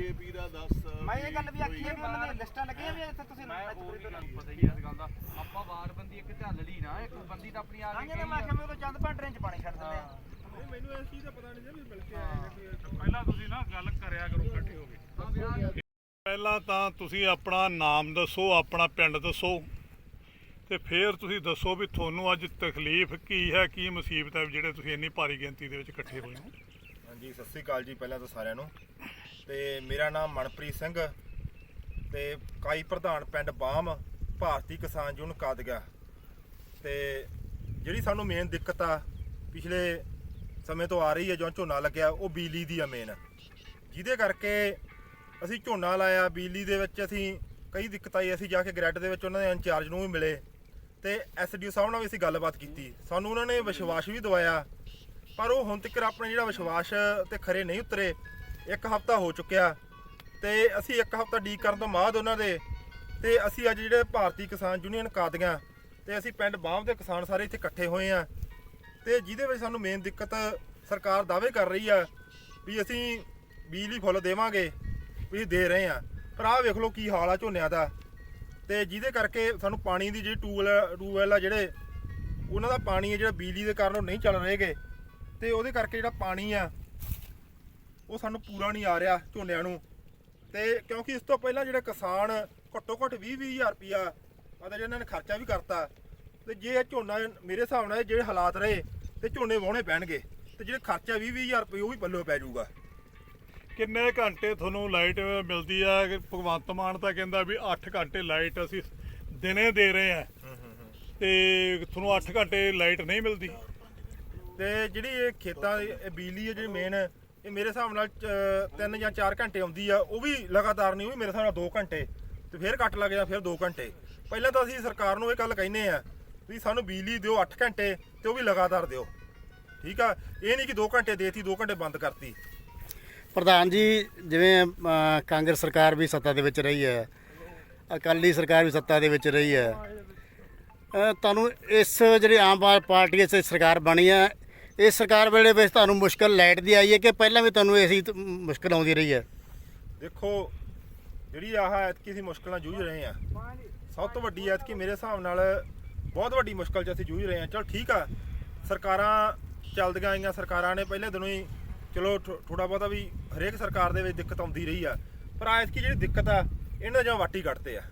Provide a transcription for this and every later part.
DAP ਦਾ ਦੱਸ ਮੈਂ ਇਹ ਗੱਲ ਵੀ ਆਖੀ ਹੈ ਵੀ ਉਹਨਾਂ ਦੀਆਂ ਲਿਸਟਾਂ ਲੱਗੀਆਂ ਵੀ ਇੱਥੇ ਤੁਸੀਂ ਮੈਂ ਹੋਰ ਵੀ ਤੁਹਾਨੂੰ ਪਤਾ ਹੀ ਹੈ ਇਸ ਗੱਲ ਦਾ। ਆਪਾਂ ਵਾਰਬੰਦੀ ਇੱਕ ਝੱਲ ਲਈ ਨਾ ਇੱਕ ਬੰਦੀ ਤਾਂ ਆਪਣੀ ਆ ਹਾਂ ਕੇ ਜਦੋਂ ਮੈਂ ਆਖਿਆ ਮੈਂ ਉਦੋਂ ਚੰਦ ਭਾਂਡਰੇ ਚ ਪਾਣੀ ਛੱਡ ਦਿੰਦੇ ਆ। ਪਹਿਲਾਂ ਤੁਸੀਂ ਨਾ ਗੱਲ ਕਰਿਆ ਕਰੋ ਇਕੱਠੇ ਹੋ ਕੇ ਪਹਿਲਾਂ ਤਾਂ ਤੁਸੀਂ ਆਪਣਾ ਨਾਮ ਦੱਸੋ ਆਪਣਾ ਪਿੰਡ ਦੱਸੋ। ਤੇ ਫਿਰ ਤੁਸੀਂ ਦੱਸੋ ਵੀ ਤੁਹਾਨੂੰ ਅੱਜ ਤਕਲੀਫ ਕੀ ਹੈ ਕੀ ਮੁਸੀਬਤ ਹੈ ਜਿਹੜੇ ਤੁਸੀਂ ਇੰਨੀ ਭਾਰੀ ਗਿਣਤੀ ਦੇ ਵਿੱਚ ਇਕੱਠੇ ਹੋਏ ਹੋ। ਹਾਂਜੀ ਸਤਿ ਸ੍ਰੀ ਅਕਾਲ ਜੀ ਪਹਿਲਾਂ ਤਾਂ ਸਾਰਿਆਂ ਨੂੰ। ਤੇ ਮੇਰਾ ਨਾਮ ਮਨਪ੍ਰੀਤ ਸਿੰਘ ਤੇ ਕਾਈ ਪ੍ਰਧਾਨ ਪਿੰਡ ਬਾਮ ਭਾਰਤੀ ਕਿਸਾਨ ਯੂਨੀਅਨ ਕਾਦਗਾ ਤੇ ਜਿਹੜੀ ਸਾਨੂੰ ਮੇਨ ਦਿੱਕਤ ਆ, ਪਿਛਲੇ ਸਮੇਂ ਤੋਂ ਆ ਰਹੀ ਹੈ, ਜਦੋਂ ਝੋਨਾ ਲੱਗਿਆ, ਉਹ ਬਿਜਲੀ ਦੀ ਆ ਮੇਨ ਜਿਹਦੇ ਕਰਕੇ ਅਸੀਂ ਝੋਨਾ ਲਾਇਆ, ਬਿਜਲੀ ਦੇ ਵਿੱਚ ਅਸੀਂ ਕਈ ਦਿੱਕਤਾਂ ਆਈ, ਅਸੀਂ ਜਾ ਕੇ ਗ੍ਰੈਡ ਦੇ ਵਿੱਚ ਉਹਨਾਂ ਦੇ ਇੰਚਾਰਜ ਨੂੰ ਵੀ ਮਿਲੇ ਤੇ ਐਸਡੀਓ ਸਾਹਿਬ ਨਾਲ ਵੀ ਅਸੀਂ ਗੱਲਬਾਤ ਕੀਤੀ। ਸਾਨੂੰ ਉਹਨਾਂ ਨੇ ਵਿਸ਼ਵਾਸ ਵੀ ਦਵਾਇਆ, ਪਰ ਉਹ ਹੁਣ ਤੱਕ ਆਪਣੇ ਜਿਹੜਾ ਵਿਸ਼ਵਾਸ ਤੇ ਖਰੇ ਨਹੀਂ ਉਤਰੇ ਇੱਕ ਹਫਤਾ ਹੋ ਚੁੱਕਿਆ ਤੇ ਅਸੀਂ ਇੱਕ ਹਫਤਾ ਡੀਕ ਕਰਨ ਤੋਂ ਬਾਅਦ ਉਹਨਾਂ ਦੇ ਤੇ ਅਸੀਂ ਅੱਜ ਜਿਹੜੇ ਭਾਰਤੀ ਕਿਸਾਨ ਯੂਨੀਅਨ ਕਾਦੀਆਂ ਤੇ ਅਸੀਂ ਪਿੰਡ ਬਾਹਮ ਦੇ ਕਿਸਾਨ ਸਾਰੇ ਇੱਥੇ ਇਕੱਠੇ ਹੋਏ ਆ ਤੇ ਜਿਹਦੇ ਵਿੱਚ ਸਾਨੂੰ ਮੇਨ ਦਿੱਕਤ ਸਰਕਾਰ ਦਾਅਵੇ ਕਰ ਰਹੀ ਆ ਵੀ ਅਸੀਂ ਬਿਜਲੀ ਫੁੱਲ ਦੇਵਾਂਗੇ, ਵੀ ਦੇ ਰਹੇ ਆ ਪਰ ਆਹ ਵੇਖ ਲਓ ਕੀ ਹਾਲ ਆ ਝੋਨਿਆਂ ਦਾ। ਤੇ ਜਿਹਦੇ ਕਰਕੇ ਸਾਨੂੰ ਪਾਣੀ ਦੀ ਜਿਹੜੀ ਟੂਲ ਟੂਵੈਲ ਆ ਜਿਹੜੇ, ਉਹਨਾਂ ਦਾ ਪਾਣੀ ਆ ਜਿਹੜਾ ਬਿਜਲੀ ਦੇ ਕਾਰਨ ਉਹ ਨਹੀਂ ਚੱਲ ਰਹੇਗੇ। ਤੇ ਉਹਦੇ ਕਰਕੇ ਜਿਹੜਾ ਪਾਣੀ ਆ ਉਹ ਸਾਨੂੰ ਪੂਰਾ ਨਹੀਂ ਆ ਰਿਹਾ ਝੋਨਿਆਂ ਨੂੰ। ਤੇ ਕਿਉਂਕਿ ਇਸ ਤੋਂ ਪਹਿਲਾਂ ਜਿਹੜੇ ਕਿਸਾਨ ਘੱਟੋ ਘੱਟ 20 20000 ਰੁਪਿਆ ਅਤੇ ਜਿਹਨਾਂ ਨੇ ਖਰਚਾ ਵੀ ਕਰਤਾ ਤੇ ਜੇ ਇਹ ਝੋਨਾ ਮੇਰੇ ਹਿਸਾਬ ਨਾਲ ਜਿਹੜੇ ਹਾਲਾਤ ਰਹੇ ਤੇ ਝੋਨੇ ਵਾਹੁਣੇ ਪੈਣਗੇ ਤੇ ਜਿਹੜੇ ਖਰਚਾ 20 20000 ਰੁਪਏ ਉਹ ਵੀ ਪੱਲੇ ਪੈ ਜਾਊਗਾ। ਕਿੰਨੇ ਘੰਟੇ ਤੁਹਾਨੂੰ ਲਾਈਟ ਮਿਲਦੀ ਆ? ਭਗਵੰਤ ਮਾਨ ਤਾਂ ਕਹਿੰਦਾ ਵੀ 8 ਘੰਟੇ ਲਾਈਟ ਅਸੀਂ ਦਿਨੇ ਦੇ ਰਹੇ ਆ। ਤੇ ਤੁਹਾਨੂੰ 8 ਘੰਟੇ ਲਾਈਟ ਨਹੀਂ ਮਿਲਦੀ? ਤੇ ਜਿਹੜੀ ਇਹ ਖੇਤਾਂ ਦੀ ਇਹ ਬਿਜਲੀ ਹੈ ਜਿਹੜੀ ਮੇਨ ਇਹ ਮੇਰੇ ਹਿਸਾਬ ਨਾਲ 3 ਜਾਂ 4 ਘੰਟੇ ਆਉਂਦੀ ਆ, ਉਹ ਵੀ ਲਗਾਤਾਰ ਨਹੀਂ ਉਹ ਵੀ ਮੇਰੇ ਹਿਸਾਬ ਨਾਲ 2 ਘੰਟੇ। ਤੇ ਫਿਰ ਕੱਟ ਲੱਗ ਜਾ ਫਿਰ 2 ਘੰਟੇ। ਪਹਿਲਾਂ ਤਾਂ ਅਸੀਂ ਸਰਕਾਰ ਨੂੰ ਇਹ ਗੱਲ ਕਹਿੰਦੇ ਆ ਵੀ ਸਾਨੂੰ ਬਿਜਲੀ ਦਿਓ 8 ਘੰਟੇ ਤੇ ਉਹ ਵੀ ਲਗਾਤਾਰ ਦਿਓ। ਠੀਕ ਆ? ਇਹ ਨਹੀਂ ਕਿ 2 ਘੰਟੇ ਦੇਤੀ 2 ਘੰਟੇ ਬੰਦ ਕਰਤੀ। ਪ੍ਰਧਾਨ ਜੀ, ਜਿਵੇਂ ਕਾਂਗਰਸ ਸਰਕਾਰ ਵੀ ਸੱਤਾ ਦੇ ਵਿੱਚ ਰਹੀ ਹੈ, ਅਕਾਲੀ ਸਰਕਾਰ ਵੀ ਸੱਤਾ ਦੇ ਵਿੱਚ ਰਹੀ ਹੈ ਤੁਹਾਨੂੰ ਇਸ ਜਿਹੜੀ ਆਮ ਆਦਮੀ ਪਾਰਟੀ, ਇਸ ਸਰਕਾਰ ਬਣੀ ਹੈ ਇਸ ਸਰਕਾਰ ਵੇਲੇ ਵਿੱਚ ਤੁਹਾਨੂੰ ਮੁਸ਼ਕਲ ਲਾਈਟ ਦੀ ਆਈ ਹੈ ਕਿ ਪਹਿਲਾਂ ਵੀ ਤੁਹਾਨੂੰ ਐਸੀ ਤ- ਮੁਸ਼ਕਲ ਆਉਂਦੀ ਰਹੀ ਹੈ? ਦੇਖੋ, ਜਿਹੜੀ ਆਹ ਐਤਕੀ ਅਸੀਂ ਮੁਸ਼ਕਲ ਜੂਝ ਰਹੇ ਆ ਸਭ ਤੋਂ ਵੱਡੀ ਐਤਕੀ ਮੇਰੇ ਹਿਸਾਬ ਨਾਲ ਬਹੁਤ ਵੱਡੀ ਮੁਸ਼ਕਲ 'ਚ ਅਸੀਂ ਜੂਝ ਰਹੇ ਆ ਚਲ ਠੀਕ ਆ, ਸਰਕਾਰਾਂ ਚੱਲਦੀਆਂ ਆਈਆਂ, ਸਰਕਾਰਾਂ ਨੇ ਪਹਿਲੇ ਦਿਨੋਂ ਹੀ ਚਲੋ ਥੋੜਾ ਬਹੁਤਾ ਵੀ ਹਰੇਕ ਸਰਕਾਰ ਦੇ ਵਿੱਚ ਦਿੱਕਤ ਆਉਂਦੀ ਰਹੀ ਆ, ਪਰ ਐਤਕੀ ਜਿਹੜੀ ਦਿੱਕਤ ਆ, ਇਹਨਾਂ ਜਾਂ ਵਾਟੀ ਕੱਟਦੇ ਆ।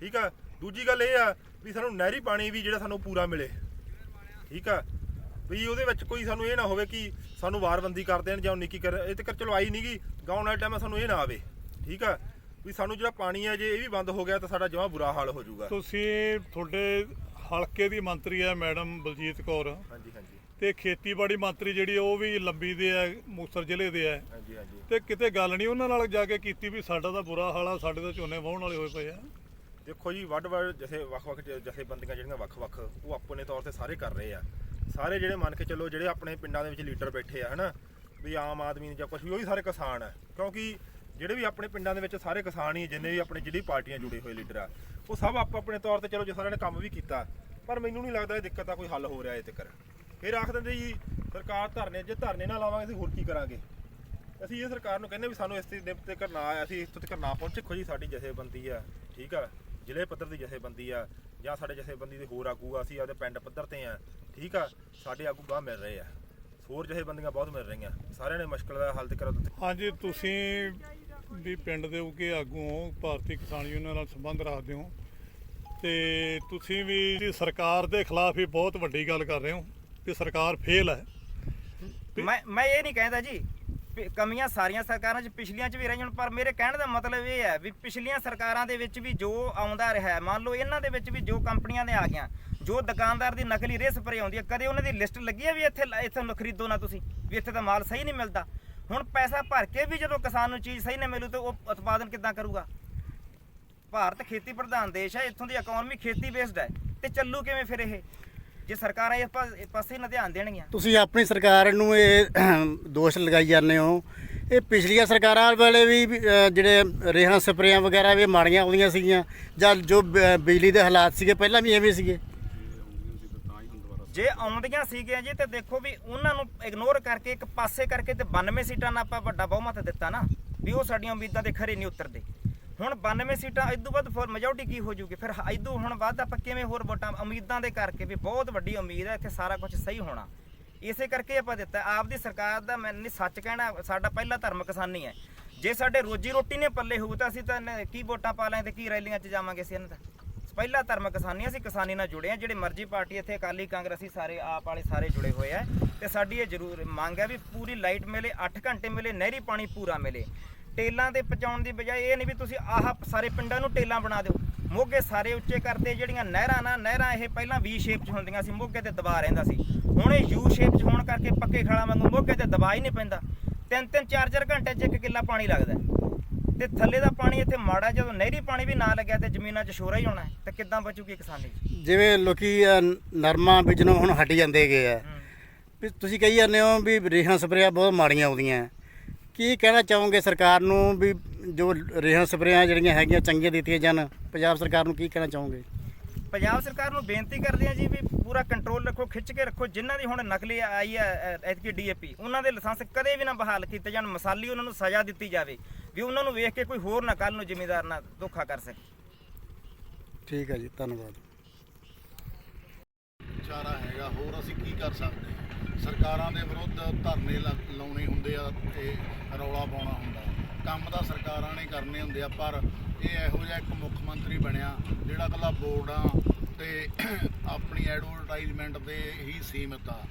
ਠੀਕ ਆ? ਦੂਜੀ ਗੱਲ ਇਹ ਆ ਵੀ ਸਾਨੂੰ ਨਹਿਰੀ ਪਾਣੀ ਵੀ ਜਿਹੜਾ ਸਾਨੂੰ ਪੂਰਾ ਮਿਲੇ। ਠੀਕ ਆ? ਵੀ ਉਹਦੇ ਵਿੱਚ ਕੋਈ ਸਾਨੂੰ ਇਹ ਨਾ ਹੋਵੇ ਕਿ ਸਾਨੂੰ ਵਾਰਬੰਦੀ ਕਰ ਦੇਣ ਜਾਂ ਨਿੱਕੀ ਕਰ ਇਹ ਤੇ ਚਲੋ ਆਈ ਨਹੀਂਗੀ ਗਾਉਣ ਵਾਲੇ ਟਾਈਮ ਸਾਨੂੰ ਇਹ ਨਾ ਆਵੇ ਠੀਕ ਆ? ਵੀ ਸਾਨੂੰ ਜਿਹੜਾ ਪਾਣੀ ਹੈ ਜੇ ਇਹ ਵੀ ਬੰਦ ਹੋ ਗਿਆ ਤਾਂ ਸਾਡਾ ਜਮਾਂ ਬੁਰਾ ਹਾਲ ਹੋ ਜਾਊਗਾ। ਤੁਸੀਂ ਤੁਹਾਡੇ ਹਲਕੇ ਦੀ ਮੰਤਰੀ ਹੈ ਮੈਡਮ ਬਲਜੀਤ ਕੌਰ। ਹਾਂਜੀ ਹਾਂਜੀ। ਤੇ ਖੇਤੀਬਾੜੀ ਮੰਤਰੀ ਜਿਹੜੀ ਉਹ ਵੀ ਲੰਬੀ ਦੇ ਆ ਮੁਕਤਸਰ ਜ਼ਿਲ੍ਹੇ ਦੇ ਆ। ਹਾਂਜੀ ਹਾਂਜੀ। ਤੇ ਕਿਤੇ ਗੱਲ ਨਹੀਂ ਉਹਨਾਂ ਨਾਲ ਜਾ ਕੇ ਕੀਤੀ ਵੀ ਸਾਡਾ ਤਾਂ ਬੁਰਾ ਹਾਲ ਆ ਸਾਡੇ ਤਾਂ ਝੋਨੇ ਵਾਹੁਣ ਵਾਲੇ ਹੋਏ ਪਏ ਆ। ਦੇਖੋ ਜੀ ਵੱਡ ਵੱਡ ਜਥੇ ਵੱਖ-ਵੱਖ ਜਥੇਬੰਦੀਆਂ ਜਿਹੜੀਆਂ ਵੱਖ-ਵੱਖ ਉਹ ਆਪਣੇ ਤੌਰ ਤੇ ਸਾਰੇ ਕਰ ਰਹੇ ਆ। ਸਾਰੇ ਜਿਹੜੇ ਮੰਨ ਕੇ ਚੱਲੋ ਜਿਹੜੇ ਆਪਣੇ ਪਿੰਡਾਂ ਦੇ ਵਿੱਚ ਲੀਡਰ ਬੈਠੇ ਆ, ਹਨਾ? ਵੀ ਆਮ ਆਦਮੀ ਜਾਂ ਕੁਝ ਵੀ, ਉਹ ਵੀ ਸਾਰੇ ਕਿਸਾਨ ਆ। ਕਿਉਂਕਿ ਜਿਹੜੇ ਵੀ ਆਪਣੇ ਪਿੰਡਾਂ ਦੇ ਵਿੱਚ ਸਾਰੇ ਕਿਸਾਨ ਹੀ ਜਿੰਨੇ ਵੀ ਆਪਣੇ ਜਿਹੜੀ ਪਾਰਟੀਆਂ ਜੁੜੇ ਹੋਏ ਲੀਡਰ ਆ, ਉਹ ਸਭ ਆਪ ਆਪਣੇ ਤੌਰ ਤੇ ਚਲੋ ਜੇ ਸਾਰਿਆਂ ਨੇ ਕੰਮ ਵੀ ਕੀਤਾ, ਪਰ ਮੈਨੂੰ ਨਹੀਂ ਲੱਗਦਾ ਇਹ ਦਿੱਕਤ ਦਾ ਕੋਈ ਹੱਲ ਹੋ ਰਿਹਾ ਇਹ ਤੱਕ ਫਿਰ ਆਖ ਦਿੰਦੇ ਜੀ, ਸਰਕਾਰ ਧਰਨੇ, ਜੇ ਧਰਨੇ ਨਾ ਲਾਵਾਂਗੇ, ਅਸੀਂ ਹੋਰ ਕੀ ਕਰਾਂਗੇ? ਅਸੀਂ ਇਹ ਸਰਕਾਰ ਨੂੰ ਕਹਿੰਦੇ ਵੀ ਸਾਨੂੰ ਇਸ ਦੇ ਤੇ ਨਾ, ਅਸੀਂ ਇਸ ਤੱਕ ਨਾ ਪਹੁੰਚੇ ਖੋ ਜੀ ਸਾਡੀ ਜਥੇਬੰਦੀ ਆ, ਠੀਕ ਆ? ਜ਼ਿਲ੍ਹੇ ਪੱਧਰ ਦੀ ਜਥੇਬੰਦੀ ਆ ਜਾਂ ਸਾਡੇ ਜਥੇਬੰਦੀ ਦੇ ਹੋਰ ਆਗੂ ਆ ਅਸੀਂ ਆਪਦੇ ਪਿੰਡ ਪੱਧਰ ਤੇ ਆ ਠੀਕ ਆ ਸਾਡੇ ਆਗੂ ਗਾਹ ਮਿਲ ਰਹੇ ਆ। ਹੋਰ ਜਥੇਬੰਦੀਆਂ ਬਹੁਤ ਮਿਲ ਰਹੀਆਂ ਸਾਰਿਆਂ ਨੇ ਮੁਸ਼ਕਲ ਦਾ ਹੱਲ ਤੇ ਕਰੋ ਦਿੱਤੇ। ਹਾਂਜੀ ਤੁਸੀਂ ਵੀ ਪਿੰਡ ਦੇ ਉੱਗੇ ਆਗੂ ਹੋ ਭਾਰਤੀ ਕਿਸਾਨ ਯੂਨੀਅਨ ਨਾਲ ਸੰਬੰਧ ਰੱਖਦੇ ਹੋ ਤੇ ਤੁਸੀਂ ਵੀ ਸਰਕਾਰ ਦੇ ਖਿਲਾਫ ਹੀ ਬਹੁਤ ਵੱਡੀ ਗੱਲ ਕਰ ਰਹੇ ਹੋ ਕਿ ਸਰਕਾਰ ਫੇਲ ਹੈ। ਮੈਂ ਮੈਂ ਇਹ ਨਹੀਂ ਕਹਿੰਦਾ ਜੀ ਪ ਕਮੀਆਂ ਸਾਰੀਆਂ ਸਰਕਾਰਾਂ 'ਚ ਪਿਛਲੀਆਂ 'ਚ ਵੀ ਰਹੀਆਂ ਪਰ ਮੇਰੇ ਕਹਿਣ ਦਾ ਮਤਲਬ ਇਹ ਹੈ ਵੀ ਪਿਛਲੀਆਂ ਸਰਕਾਰਾਂ ਦੇ ਵਿੱਚ ਵੀ ਜੋ ਆਉਂਦਾ ਰਿਹਾ ਹੈ, ਮੰਨ ਲਓ ਇਹਨਾਂ ਦੇ ਵਿੱਚ ਵੀ ਜੋ ਕੰਪਨੀਆਂ ਦੇ ਆ ਗਈਆਂ ਜੋ ਦੁਕਾਨਦਾਰ ਦੀ ਨਕਲੀ ਰੇਹ ਸਪਰੇ ਆਉਂਦੀ ਹੈ ਕਦੇ ਉਹਨਾਂ ਦੀ ਲਿਸਟ ਲੱਗੀ ਹੈ ਵੀ ਇੱਥੇ ਇੱਥੇ ਨਾ ਖਰੀਦੋ ਨਾ ਤੁਸੀਂ ਵੀ ਇੱਥੇ ਤਾਂ ਮਾਲ ਸਹੀ ਨਹੀਂ ਮਿਲਦਾ? ਹੁਣ ਪੈਸਾ ਭਰ ਕੇ ਵੀ ਜਦੋਂ ਕਿਸਾਨ ਨੂੰ ਚੀਜ਼ ਸਹੀ ਨਾ ਮਿਲੂ ਤੇ ਉਹ ਉਤਪਾਦਨ ਕਿੱਦਾਂ ਕਰੂਗਾ? ਭਾਰਤ ਖੇਤੀ ਪ੍ਰਧਾਨ ਦੇਸ਼ ਹੈ ਇੱਥੋਂ ਦੀ ਇਕਨੋਮੀ ਖੇਤੀ ਬੇਸਡ ਹੈ ਤੇ ਚੱਲੂ ਕਿਵੇਂ ਫਿਰ ਇਹ? ਜੇ ਸਰਕਾਰਾਂ ਇਸ ਪਾਸੇ ਨਾ ਧਿਆਨ ਦੇਣਗੀਆਂ। ਤੁਸੀਂ ਆਪਣੀ ਸਰਕਾਰ ਨੂੰ ਇਹ ਦੋਸ਼ ਲਗਾਈ ਜਾਂਦੇ ਹੋ। ਇਹ ਪਿਛਲੀਆਂ ਸਰਕਾਰਾਂ ਵੇਲੇ ਵੀ ਜਿਹੜੇ ਰੇਹਾਂ ਸਪਰੇਆਂ ਵਗੈਰਾ ਵੀ ਮਾੜੀਆਂ ਆਉਂਦੀਆਂ ਸੀਗੀਆਂ ਜਾਂ ਜੋ ਬ- ਬਿਜਲੀ ਦੇ ਹਾਲਾਤ ਸੀਗੇ ਪਹਿਲਾਂ ਵੀ ਐਵੇਂ ਸੀਗੇ? ਜੇ ਆਉਂਦੀਆਂ ਸੀਗੀਆਂ ਜੀ ਤੇ ਦੇਖੋ ਵੀ ਉਹਨਾਂ ਨੂੰ ਇਗਨੋਰ ਕਰਕੇ ਇੱਕ ਪਾਸੇ ਕਰਕੇ ਤੇ 92 ਸੀਟਾਂ ਨਾਲ ਆਪਾਂ ਵੱਡਾ ਬਹੁਮਤ ਦਿੱਤਾ ਨਾ ਵੀ ਉਹ ਸਾਡੀਆਂ ਉਮੀਦਾਂ ਦੇ ਖਰੇ ਨਹੀਂ ਉਤਰਦੇ। ਹੁਣ 92 ਸੀਟਾਂ ਇਦੋਂ ਵੱਧ ਫੋਰ ਮੈਜੋਰਟੀ ਕੀ ਹੋ ਜੂਗੀ? ਫਿਰ ਇਦੋਂ ਹੁਣ ਵੱਧ ਆਪਾਂ ਕਿਵੇਂ ਹੋਰ ਵੋਟਾਂ ਉਮੀਦਾਂ ਦੇ ਕਰਕੇ ਵੀ ਬਹੁਤ ਵੱਡੀ ਉਮੀਦ ਹੈ, ਇੱਥੇ ਸਾਰਾ ਕੁਝ ਸਹੀ ਹੋਣਾ। ਇਸੇ ਕਰਕੇ ਆਪਾਂ ਦਿੱਤਾ, ਆਪਦੀ ਸਰਕਾਰ ਦਾ ਮੈਂ ਨਹੀਂ ਸੱਚ ਕਹਿਣਾ, ਸਾਡਾ ਪਹਿਲਾ ਧਰਮ ਕਿਸਾਨੀ ਹੈ। ਜੇ ਸਾਡੇ ਰੋਜੀ ਰੋਟੀ ਨੇ ਪੱਲੇ ਹੋਊ ਤਾਂ ਅਸੀਂ ਤਾਂ ਨ- ਕੀ ਵੋਟਾਂ ਪਾ ਲਾਂ ਤੇ ਕੀ ਰੈਲੀਆਂ 'ਚ ਜਾਵਾਂਗੇ ਅਸੀਂ ਇਹਨਾਂ ਦਾ? ਪਹਿਲਾ ਧਰਮ ਕਿਸਾਨੀ ਅਸੀਂ ਕਿਸਾਨੀ ਨਾਲ ਜੁੜੇ ਆ ਜਿਹੜੇ ਮਰਜ਼ੀ ਪਾਰਟੀ ਇੱਥੇ ਅਕਾਲੀ ਕਾਂਗਰਸੀ ਸਾਰੇ ਆਪ ਵਾਲੇ ਸਾਰੇ ਜੁੜੇ ਹੋਏ ਆ। ਤੇ ਸਾਡੀ ਇਹ ਜ਼ਰੂਰ ਮੰਗ ਹੈ ਵੀ ਪੂਰੀ ਲਾਈਟ ਮਿਲੇ 8 ਘੰਟੇ ਮਿਲੇ, ਨਹਿਰੀ ਪਾਣੀ ਪੂਰਾ ਮਿਲੇ। ਟੇਲਾਂ ਤੇ ਪਹੁੰਚਾਉਣ ਦੀ ਬਜਾਏ ਇਹ ਨਹੀਂ ਵੀ ਤੁਸੀਂ ਆਹ ਸਾਰੇ ਪਿੰਡਾਂ ਨੂੰ ਟੇਲਾਂ ਬਣਾ ਦਿਓ। ਮੋਗੇ ਸਾਰੇ ਉੱਚੇ ਕਰਦੇ ਜਿਹੜੀਆਂ ਨਹਿਰਾਂ ਨਾ ਨਹਿਰਾਂ ਇਹ ਪਹਿਲਾਂ ਵੀ ਸ਼ੇਪ 'ਚ ਹੁੰਦੀਆਂ ਸੀ ਮੋਗੇ ਤੇ ਦਬਾ ਰਹਿੰਦਾ ਸੀ। ਹੁਣ ਇਹ ਯੂ ਸ਼ੇਪ 'ਚ ਹੋਣ ਕਰਕੇ ਪੱਕੇ ਖਾਲਾਂ ਵਾਂਗੂ ਮੋਗੇ ਤੇ ਦਬਾ ਹੀ ਨਹੀਂ ਪੈਂਦਾ। ਤਿੰਨ ਤਿੰਨ ਚਾਰ ਚਾਰ ਘੰਟੇ 'ਚ ਇੱਕ ਕਿੱਲਾ ਪਾਣੀ ਲੱਗਦਾ। ਤੇ ਥੱਲੇ ਦਾ ਪਾਣੀ ਇੱਥੇ ਮਾੜਾ ਜਦੋਂ ਨਹਿਰੀ ਪਾਣੀ ਵੀ ਨਾ ਲੱਗਿਆ ਤੇ ਜ਼ਮੀਨਾਂ 'ਚ ਸ਼ੋਰਾ ਹੀ ਹੋਣਾ ਤੇ ਕਿੱਦਾਂ ਬਚੂਗੀ ਕਿਸਾਨੀ ਜਿਵੇਂ ਲੋਕੀ ਨਰਮਾ ਬੀਜਣੋਂ ਹੁਣ ਹਟ ਜਾਂਦੇ ਗਏ ਆ। ਤੁਸੀਂ ਕਹੀ ਜਾਂਦੇ ਹੋ ਵੀ ਰੇਹਾਂ ਸਪਰੇਆਂ ਬਹੁਤ ਮਾੜੀਆਂ ਆਉਂਦੀਆਂ। ਕੀ ਕਹਿਣਾ ਚਾਹੋਗੇ ਸਰਕਾਰ ਨੂੰ ਵੀ ਜੋ ਰੇਹਾਂ ਸਪਰੇਆਂ ਜਿਹੜੀਆਂ ਹੈਗੀਆਂ ਚੰਗੀਆਂ ਦਿੱਤੀਆਂ ਜਾਣ? ਪੰਜਾਬ ਸਰਕਾਰ ਨੂੰ ਕੀ ਕਹਿਣਾ ਚਾਹੋਗੇ? ਪੰਜਾਬ ਸਰਕਾਰ ਨੂੰ ਬੇਨਤੀ ਕਰਦੇ ਆ ਜੀ ਵੀ ਪੂਰਾ ਕੰਟਰੋਲ ਰੱਖੋ ਖਿੱਚ ਕੇ ਰੱਖੋ। ਜਿਨ੍ਹਾਂ ਦੀ ਹੁਣ ਨਕਲੀ ਆਈ ਹੈ ਐਤਕੀ ਡੀਏਪੀ ਉਹਨਾਂ ਦੇ ਲਾਇਸੈਂਸ ਕਦੇ ਵੀ ਨਾ ਬਹਾਲ ਕੀਤੇ ਜਾਣ। ਮਸਾਲੀ ਉਹਨਾਂ ਨੂੰ ਸਜ਼ਾ ਦਿੱਤੀ ਜਾਵੇ ਵੀ ਉਹਨਾਂ ਨੂੰ ਵੇਖ ਕੇ ਕੋਈ ਹੋਰ ਨਾ ਕੱਲ ਨੂੰ ਜ਼ਿਮੀਦਾਰ ਨਾ ਧੋਖਾ ਕਰ ਸਕੇ। ਠੀਕ ਹੈ ਜੀ ਧੰਨਵਾਦ। ਚਾਰਾ ਹੈਗਾ ਹੋਰ ਅਸੀਂ ਕੀ ਕਰ ਸਕਦੇ ਹਾਂ? ਸਰਕਾਰਾਂ ਦੇ ਵਿਰੁੱਧ ਧਰਨੇ ਲਾ- ਲਾਉਣੇ ਹੁੰਦੇ ਆ ਤੇ ਰੌਲਾ ਪਾਉਣਾ ਹੁੰਦਾ। ਕੰਮ ਤਾਂ ਸਰਕਾਰਾਂ ਨੇ ਕਰਨੇ ਹੁੰਦੇ ਆ ਪਰ ਇਹ ਇਹੋ ਜਿਹਾ ਇੱਕ ਮੁੱਖ ਮੰਤਰੀ ਬਣਿਆ ਜਿਹੜਾ ਕੱਲਾ ਬੋਰਡਾਂ ਤੇ ਆਪਣੀ ਐਡਵਰਟਾਈਜ਼ਮੈਂਟ ਤੇ ਹੀ ਸੀਮਿਤ ਆ।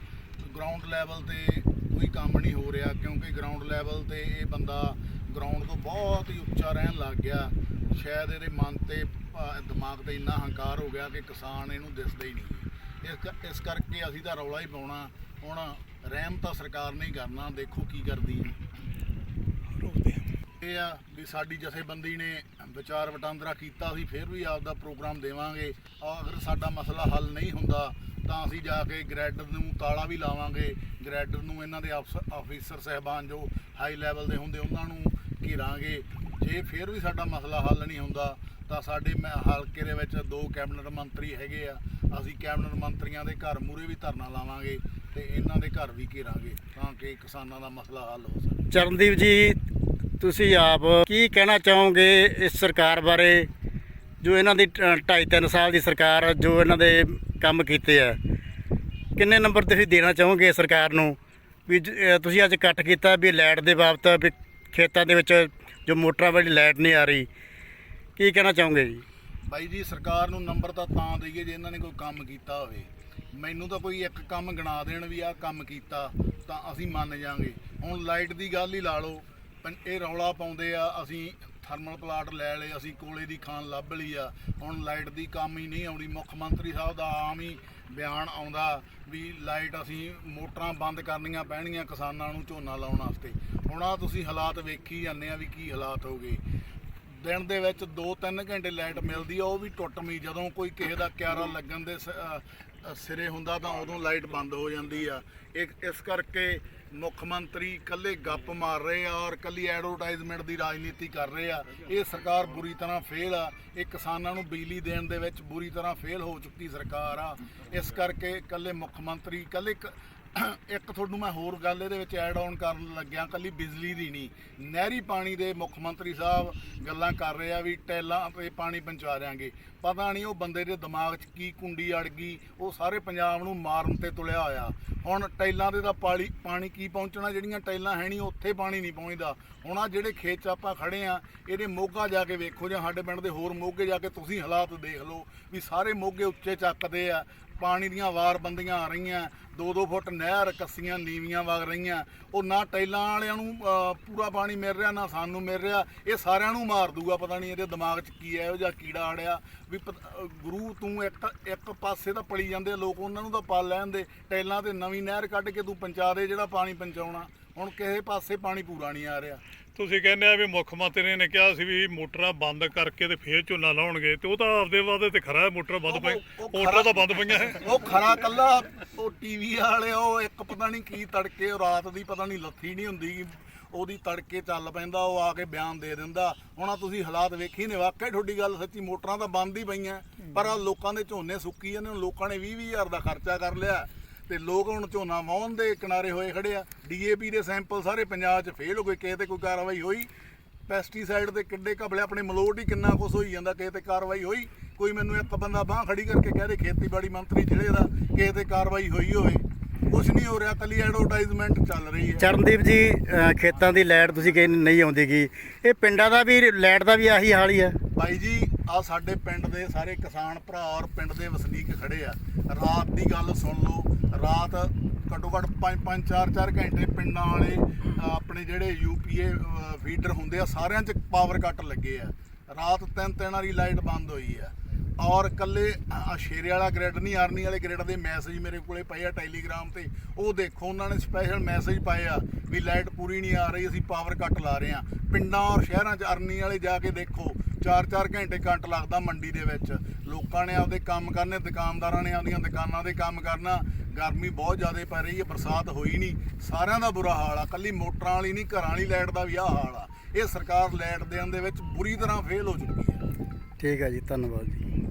ਗਰਾਊਂਡ ਲੈਵਲ ਤੇ ਕੋਈ ਕੰਮ ਨਹੀਂ ਹੋ ਰਿਹਾ ਕਿਉਂਕਿ ਗਰਾਊਂਡ ਲੈਵਲ ਤੇ ਇਹ ਬੰਦਾ ਗਰਾਊਂਡ ਤੋਂ ਬਹੁਤ ਹੀ ਉੱਚਾ ਰਹਿਣ ਲੱਗ ਗਿਆ। ਸ਼ਾਇਦ ਇਹਦੇ ਮਨ ਤੇ ਅ, ਦਿਮਾਗ ਤੇ ਇੰਨਾ ਹੰਕਾਰ ਹੋ ਗਿਆ ਕਿ ਕਿਸਾਨ ਇਹਨੂੰ ਦਿਸਦਾ ਹੀ ਨਹੀਂ। ਇਸ ਕ- ਇਸ ਕਰਕੇ ਅਸੀਂ ਤਾਂ ਰੌਲਾ ਹੀ ਪਾਉਣਾ। ਹੁਣ ਰਹਿਮ ਤਾਂ ਸਰਕਾਰ ਨੇ ਹੀ ਕਰਨਾ ਦੇਖੋ ਕੀ ਕਰਦੀ ਹੈ। ਇਹ ਆ ਵੀ ਸਾਡੀ ਜਥੇਬੰਦੀ ਨੇ ਵਿਚਾਰ ਵਟਾਂਦਰਾ ਕੀਤਾ ਅਸੀਂ ਫਿਰ ਵੀ ਆਪਦਾ ਪ੍ਰੋਗਰਾਮ ਦੇਵਾਂਗੇ। ਔਰ ਅਗਰ ਸਾਡਾ ਮਸਲਾ ਹੱਲ ਨਹੀਂ ਹੁੰਦਾ ਤਾਂ ਅਸੀਂ ਜਾ ਕੇ ਗ੍ਰੈਡਰ ਨੂੰ ਤਾਲਾ ਵੀ ਲਾਵਾਂਗੇ। ਗ੍ਰੈਡਰ ਨੂੰ ਇਹਨਾਂ ਦੇ ਅਫਸਰ ਆਫੀਸਰ ਸਹਿਬਾਨ ਜੋ ਹਾਈ ਲੈਵਲ ਦੇ ਹੁੰਦੇ ਉਹਨਾਂ ਨੂੰ ਘੇਰਾਂਗੇ। ਜੇ ਫਿਰ ਵੀ ਸਾਡਾ ਮਸਲਾ ਹੱਲ ਨਹੀਂ ਹੁੰਦਾ, ਤਾਂ ਸਾਡੇ ਮੈਂ ਹਲਕੇ ਦੇ ਵਿੱਚ ਦੋ ਕੈਬਨਿਟ ਮੰਤਰੀ ਹੈਗੇ ਆ। ਅਸੀਂ ਕੈਬਨਿਟ ਮੰਤਰੀਆਂ ਦੇ ਘਰ ਮੂਰੇ ਵੀ ਧਰਨਾ ਲਾਵਾਂਗੇ ਤੇ ਇਹਨਾਂ ਦੇ ਘਰ ਵੀ ਘੇਰਾਂਗੇ ਤਾਂ ਕਿ ਕਿਸਾਨਾਂ ਦਾ ਮਸਲਾ ਹੱਲ ਹੋ ਸਕੇ। ਚਰਨਦੀਪ ਜੀ, ਤੁਸੀਂ ਆਪ ਕੀ ਕਹਿਣਾ ਚਾਹੋਗੇ ਇਸ ਸਰਕਾਰ ਬਾਰੇ? ਜੋ ਇਹਨਾਂ ਦੀ 2.5 3 ਸਾਲ ਦੀ ਸਰਕਾਰ, ਜੋ ਇਹਨਾਂ ਦੇ ਕੰਮ ਕੀਤੇ ਆ, ਕਿੰਨੇ ਨੰਬਰ ਤੁਸੀਂ ਦੇਣਾ ਚਾਹੋਗੇ ਸਰਕਾਰ ਨੂੰ? ਵੀ ਜ- ਤੁਸੀਂ ਅੱਜ ਇਕੱਠ ਕੀਤਾ ਵੀ ਲਾਈਟ ਦੇ ਬਾਬਤ, ਵੀ ਖੇਤਾਂ ਦੇ ਵਿੱਚ ਜੋ ਮੋਟਰਾਂ ਵਾਲੀ ਲਾਈਟ ਨਹੀਂ ਆ ਰਹੀ, ਕੀ ਕਹਿਣਾ ਚਾਹੋਗੇ ਜੀ? ਬਾਈ ਜੀ, ਸਰਕਾਰ ਨੂੰ ਨੰਬਰ ਤਾਂ ਤਾਂ ਦਈਏ ਜੇ ਇਹਨਾਂ ਨੇ ਕੋਈ ਕੰਮ ਕੀਤਾ ਹੋਵੇ। ਮੈਨੂੰ ਤਾਂ ਕੋਈ ਇੱਕ ਕੰਮ ਗਿਣਾ ਦੇਣ ਵੀ ਆਹ ਕੰਮ ਕੀਤਾ, ਤਾਂ ਅਸੀਂ ਮੰਨ ਜਾਾਂਗੇ ਹੁਣ ਲਾਈਟ ਦੀ ਗੱਲ ਹੀ ਲਾ ਲਓ ਇਹ ਰੌਲਾ ਪਾਉਂਦੇ ਆ, ਅਸੀਂ ਥਰਮਲ ਪਲਾਟ ਲੈ ਲਏ, ਅਸੀਂ ਕੋਲੇ ਦੀ ਖਾਨ ਲੱਭ ਲਈ ਆ। ਹੁਣ ਲਾਈਟ ਦੀ ਕੰਮ ਹੀ ਨਹੀਂ ਆਉਣੀ ਮੁੱਖ ਮੰਤਰੀ ਸਾਹਿਬ ਦਾ ਆਮ ਹੀ ਬਿਆਨ ਆਉਂਦਾ ਵੀ ਲਾਈਟ ਅਸੀਂ ਮੋਟਰਾਂ ਬੰਦ ਕਰਨੀਆਂ ਪੈਣਗੀਆਂ ਕਿਸਾਨਾਂ ਨੂੰ ਝੋਨਾ ਲਾਉਣ ਵਾਸਤੇ। ਹੁਣ ਆ ਤੁਸੀਂ ਹਾਲਾਤ ਵੇਖੀ ਜਾਂਦੇ ਆ ਵੀ ਕੀ ਹਾਲਾਤ ਹੋ ਗਏ। ਦਿਨ ਦੇ ਵਿੱਚ 2-3 ਘੰਟੇ ਲਾਈਟ ਮਿਲਦੀ ਆ, ਉਹ ਵੀ ਟੁੱਟਵੀਂ ਜਦੋਂ ਕੋਈ ਕਿਸੇ ਦਾ ਕਿਆਰਾ ਲੱਗਣ ਦੇ ਸ- ਸਿਰੇ ਹੁੰਦਾ ਤਾਂ ਉਦੋਂ ਲਾਈਟ ਬੰਦ ਹੋ ਜਾਂਦੀ ਆ। ਇੱਕ, ਇਸ ਕਰਕੇ ਮੁੱਖ ਮੰਤਰੀ ਕੱਲੇ ਗੱਪ ਮਾਰ ਰਹੇ ਆ ਔਰ ਕੱਲੀ ਐਡਵਰਟਾਈਜ਼ਮੈਂਟ ਦੀ ਰਾਜਨੀਤੀ ਕਰ ਰਹੇ ਆ। ਇਹ ਸਰਕਾਰ ਬੁਰੀ ਤਰ੍ਹਾਂ ਫੇਲ ਆ। ਇਹ ਕਿਸਾਨਾਂ ਨੂੰ ਬਿਜਲੀ ਦੇਣ ਦੇ ਵਿੱਚ ਬੁਰੀ ਤਰ੍ਹਾਂ ਫੇਲ ਹੋ ਚੁੱਕੀ ਸਰਕਾਰ ਆ। ਇਸ ਕਰਕੇ ਕੱਲੇ ਮੁੱਖ ਮੰਤਰੀ ਕੱਲੇ ਕ- ਇੱਕ ਤੁਹਾਨੂੰ ਮੈਂ ਹੋਰ ਗੱਲ ਇਹਦੇ ਵਿੱਚ ਐਡ ਆਨ ਕਰਨ ਲੱਗਿਆ, ਕੱਲੀ ਬਿਜਲੀ ਦੀ ਨਹੀਂ। ਨਹਿਰੀ ਪਾਣੀ ਦੇ ਮੁੱਖ ਮੰਤਰੀ ਸਾਹਿਬ ਗੱਲਾਂ ਕਰ ਰਹੇ ਆ ਵੀ ਟੈਲਾਂ ਤੇ ਪਾਣੀ ਪਹੁੰਚਾ ਦਿਆਂਗੇ। ਪਤਾ ਨਹੀਂ ਉਹ ਬੰਦੇ ਦੇ ਦਿਮਾਗ 'ਚ ਕੀ ਕੁੰਡੀ ਅੜ ਗਈ, ਉਹ ਸਾਰੇ ਪੰਜਾਬ ਨੂੰ ਮਾਰਨ ਤੇ ਤੁਲਿਆ ਹੋਇਆ। ਹੁਣ ਟੈਲਾਂ ਦੇ ਤਾਂ ਪਾਣੀ ਪਾਣੀ ਕੀ ਪਹੁੰਚਣਾ, ਜਿਹੜੀਆਂ ਟੈਲਾਂ ਹੈ ਨਹੀਂ, ਉੱਥੇ ਪਾਣੀ ਨਹੀਂ ਪਹੁੰਚਦਾ। ਹੁਣ ਆ ਜਿਹੜੇ ਖੇਤ 'ਚ ਆਪਾਂ ਖੜੇ ਆ, ਇਹਦੇ ਮੋਗਾ ਜਾ ਕੇ ਵੇਖੋ ਜਾਂ ਸਾਡੇ ਪਿੰਡ ਦੇ ਹੋਰ ਮੋਗੇ ਜਾ ਕੇ ਤੁਸੀਂ ਹਾਲਾਤ ਦੇਖ ਲਓ ਵੀ ਸਾਰੇ ਮੋਗੇ ਉੱਚੇ ਚੱਕਦੇ ਆ। ਪਾਣੀ ਦੀਆਂ ਵਾਰ ਬੰਦੀਆਂ ਆ ਰਹੀਆਂ 2-2 ਫੁੱਟ ਨਹਿਰ ਕੱਸੀਆਂ ਨੀਵੀਆਂ ਵਗ ਰਹੀਆਂ। ਉਹ ਨਾ ਟੈਲਾਂ ਵਾਲਿਆਂ ਨੂੰ ਪੂਰਾ ਪਾਣੀ ਮਿਲ ਰਿਹਾ, ਨਾ ਸਾਨੂੰ ਮਿਲ ਰਿਹਾ। ਇਹ ਸਾਰਿਆਂ ਨੂੰ ਮਾਰ ਦੂਗਾ, ਪਤਾ ਨਹੀਂ ਇਹਦੇ ਦਿਮਾਗ 'ਚ ਕੀ ਹੈ ਇਹੋ ਜਿਹਾ ਕੀੜਾ ਆੜਿਆ। ਵੀ ਪਤ- ਗੁਰੂ ਤੂੰ ਇੱਕ ਇੱਕ ਪਾਸੇ ਤਾਂ ਪਲੀ ਜਾਂਦੇ ਆ ਲੋਕ ਉਹਨਾਂ ਨੂੰ ਤਾਂ ਪਾਲ ਲੈਣ ਦੇ ਟੈਲਾਂ ਤੇ ਨਵੀਂ ਨਹਿਰ ਕੱਢ ਕੇ ਤੂੰ ਪਹੁੰਚਾ ਦੇ ਜਿਹੜਾ ਪਾਣੀ ਪਹੁੰਚਾਉਣਾ। ਹੁਣ ਕਿਸੇ ਪਾਸੇ ਪਾਣੀ ਪੂਰਾ ਨਹੀਂ ਆ ਰਿਹਾ। ਤੁਸੀਂ ਕਹਿੰਦੇ ਆ ਵੀ ਮੁੱਖ ਮੰਤਰੀ ਨੇ ਕਿਹਾ ਸੀ ਵੀ ਮੋਟਰਾਂ ਬੰਦ ਕਰਕੇ ਤੇ ਫੇਰ ਝੋਨਾ ਲਾਉਣਗੇ ਤੇ ਉਹ ਤਾਂ ਆਪਦੇ ਵਾਅਦੇ ਤੇ ਖਰਾ ਹੈ ਮੋਟਰਾਂ ਬੰਦ ਪਈ ਮੋਟਰਾਂ ਤਾਂ ਬੰਦ ਪਈਆਂ ਹੈ। ਉਹ ਖਰਾ ਕੱਲਾ ਉਹ ਟੀਵੀ ਵਾਲੇ ਉਹ ਇੱਕ ਪਤਾ ਨਹੀਂ ਕੀ ਤੜਕੇ ਰਾਤ ਦੀ ਪਤਾ ਨਹੀਂ ਲੱਥੀ ਨਹੀਂ ਹੁੰਦੀ ਉਹਦੀ ਤੜਕੇ ਚੱਲ ਪੈਂਦਾ ਉਹ ਆ ਕੇ ਬਿਆਨ ਦੇ ਦਿੰਦਾ। ਹੁਣ ਆਹ ਤੁਸੀਂ ਹਾਲਾਤ ਵੇਖੀ ਨੇ ਵਾਕਈ ਤੁਹਾਡੀ ਗੱਲ ਸੱਚੀ ਮੋਟਰਾਂ ਤਾਂ ਬੰਦ ਹੀ ਪਈਆਂ। ਪਰ ਆ ਲੋਕਾਂ ਦੇ ਝੋਨੇ ਸੁੱਕੀ ਜਾਂਦੇ ਹੁਣ ਲੋਕਾਂ ਨੇ 20 ਹਜ਼ਾਰ ਦਾ ਖਰਚਾ ਕਰ ਲਿਆ। ਤੇ ਲੋਕ ਹੁਣ ਝੋਨਾ ਵਾਹੁਣ ਦੇ ਕਿਨਾਰੇ ਹੋਏ ਖੜੇ ਆ। ਡੀਏਪੀ ਦੇ ਸੈਂਪਲ ਸਾਰੇ ਪੰਜਾਬ 'ਚ ਫੇਲ ਹੋ ਗਏ। ਕਿਸੇ ਤੇ ਕੋਈ ਕਾਰਵਾਈ ਹੋਈ ਪੈਸਟੀਸਾਈਡ ਦੇ ਕਿੱਡੇ ਕਬਲੇ ਆਪਣੇ ਮਲੋਟ ਹੀ ਕਿੰਨਾ ਕੁਛ ਹੋਈ ਜਾਂਦਾ ਕਿਸੇ ਤੇ ਕਾਰਵਾਈ ਹੋਈ। ਕੋਈ ਮੈਨੂੰ ਇੱਕ ਬੰਦਾ ਬਾਹ ਖੜੀ ਕਰਕੇ ਕਹਦੇ ਖੇਤੀਬਾੜੀ ਮੰਤਰੀ ਜ਼ਿਲ੍ਹੇ ਦਾ ਕਿਸੇ ਤੇ ਕਾਰਵਾਈ ਹੋਈ ਹੋਵੇ। ਕੁਛ ਨਹੀਂ ਹੋ ਰਿਹਾ ਕੱਲੀ ਐਡਵਰਟਾਈਜ਼ਮੈਂਟ ਚੱਲ ਰਹੀ ਹੈ। ਚਰਨਦੀਪ ਜੀ ਖੇਤਾਂ ਦੀ ਲਾਈਟ ਤੁਸੀਂ ਕਹਿੰਦੇ ਨਹੀਂ ਆਉਂਦੀਗੀ। ਇਹ ਪਿੰਡਾਂ ਦਾ ਵੀ ਲਾਈਟ ਦਾ ਵੀ ਆਹੀ ਹਾਲ ਹੀ ਆ ਬਾਈ ਜੀ ਆ ਸਾਡੇ ਪਿੰਡ ਦੇ ਸਾਰੇ ਕਿਸਾਨ ਭਰਾ ਔਰ ਪਿੰਡ ਦੇ ਵਸਨੀਕ ਖੜੇ ਆ। ਰਾਤ ਦੀ ਗੱਲ ਸੁਣ ਲਓ ਰਾਤ ਘੱਟੋ ਘੱਟ 5-5 4-4 ਘੰਟੇ ਪਿੰਡਾਂ ਵਾਲੇ ਆਪਣੇ ਜਿਹੜੇ ਯੂਪੀਏ ਫੀਡਰ ਹੁੰਦੇ ਆ, ਸਾਰਿਆਂ 'ਚ ਪਾਵਰ ਕੱਟ ਲੱਗੇ ਆ। ਰਾਤ ਤਿੰਨ ਤਿੰਨ ਵਾਰੀ ਲਾਈਟ ਬੰਦ ਹੋਈ ਆ। ਔਰ ਕੱਲੇ ਸ਼ੇਰੇ ਵਾਲਾ ਗ੍ਰਿਡ ਨਹੀਂ, ਆਰਨੀ ਵਾਲੇ ਗ੍ਰਿਡ ਦੇ ਮੈਸੇਜ ਮੇਰੇ ਕੋਲੇ ਪਏ ਆ ਟੈਲੀਗ੍ਰਾਮ ਤੇ। ਉਹ ਦੇਖੋ, ਉਹਨਾਂ ਨੇ ਸਪੈਸ਼ਲ ਮੈਸੇਜ ਪਾਏ ਆ ਵੀ ਲਾਈਟ ਪੂਰੀ ਨਹੀਂ ਆ ਰਹੀ, ਅਸੀਂ ਪਾਵਰ ਕੱਟ ਲਾ ਰਹੇ ਆ। ਪਿੰਡਾਂ ਔਰ ਸ਼ਹਿਰਾਂ 'ਚ ਅਰਨੀ ਵਾਲੇ ਜਾ ਕੇ ਦੇਖੋ 4-4 ਘੰਟੇ ਕੱਟ ਲੱਗਦਾ ਮੰਡੀ ਦੇ ਵਿੱਚ। ਲੋਕਾਂ ਨੇ ਆਪਦੇ ਕੰਮ ਕਰਨੇ, ਦੁਕਾਨਦਾਰਾਂ ਨੇ ਆਪਦੀਆਂ ਦੁਕਾਨਾਂ ਦੇ ਕੰਮ ਕਰਨਾ। ਗਰਮੀ ਬਹੁਤ ਜ਼ਿਆਦਾ ਪੈ ਰਹੀ ਹੈ, ਬਰਸਾਤ ਹੋਈ ਨਹੀਂ। ਸਾਰਿਆਂ ਦਾ ਬੁਰਾ ਹਾਲ ਆ। ਕੱਲੀ ਮੋਟਰਾਂ ਵਾਲੀ ਨਹੀਂ, ਘਰਾਂ ਵਾਲੀ ਲਾਈਟ ਦਾ ਵੀ ਆ ਹਾਲ ਆ। ਇਹ ਸਰਕਾਰ ਲਾਈਟ ਦੇਣ ਦੇ ਵਿੱਚ ਬੁਰੀ ਤਰ੍ਹਾਂ ਫੇਲ ਹੋ ਚੁੱਕੀ ਹੈ। ਠੀਕ ਹੈ ਜੀ, ਧੰਨਵਾਦ ਜੀ।